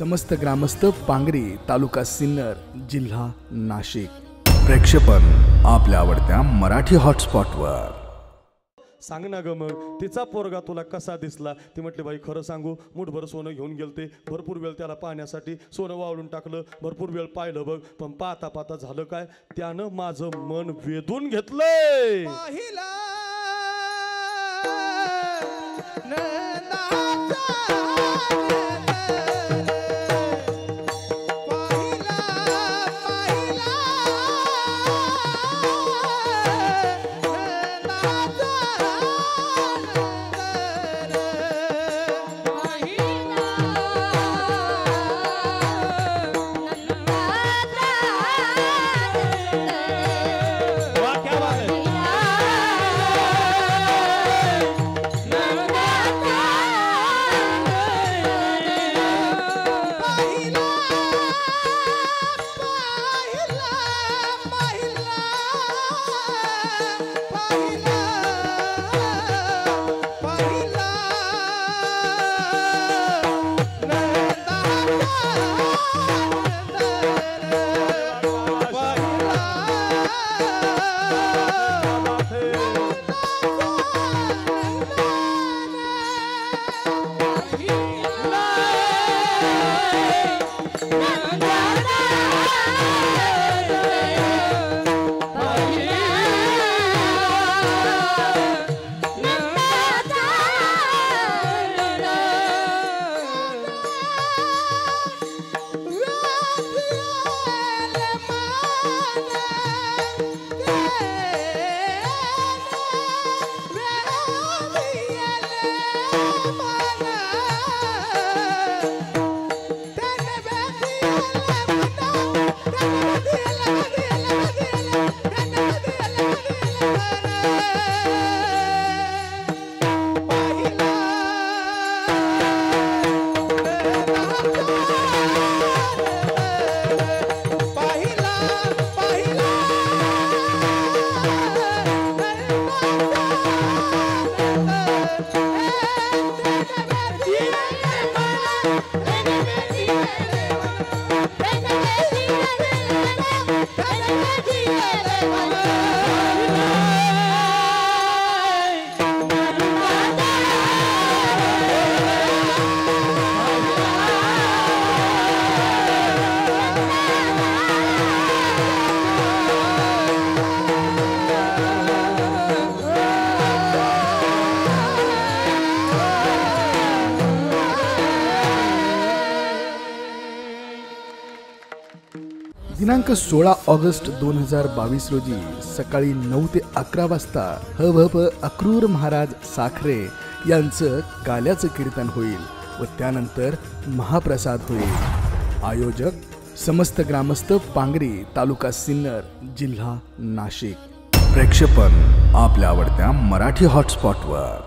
समस्त ग्रामस्थ पांगरी तालुका सिन्नर जिल्हा नाशिक. प्रक्षेपण आपल्या आवडत्या मराठी हॉटस्पॉटवर. सांग ना ग मग तिचा पोरगा तुला कसा दिसला? ती म्हटली बाई खरं सांगू मुठभर सोनं घेऊन गेलते. भरपूर वेळ त्याला पाहण्यासाठी सोनं वाळून टाकलं. भरपूर वेळ पाहिलं बघ. पण पाहता पाहता झालं काय? त्यानं माझं मन वेधून घेतलंय. पाहिला दिनांक सोळा ऑगस्ट दोन हजार बावीस रोजी सकाळी नऊ ते अकरा वाजता हभप अक्रूर महाराज साखरे यांचं काल्याचं कीर्तन होईल व त्यानंतर महाप्रसाद होईल. आयोजक समस्त ग्रामस्थ पांगरी तालुका सिन्नर जिल्हा नाशिक. प्रेक्षेपण आपल्या आवडत्या मराठी हॉटस्पॉटवर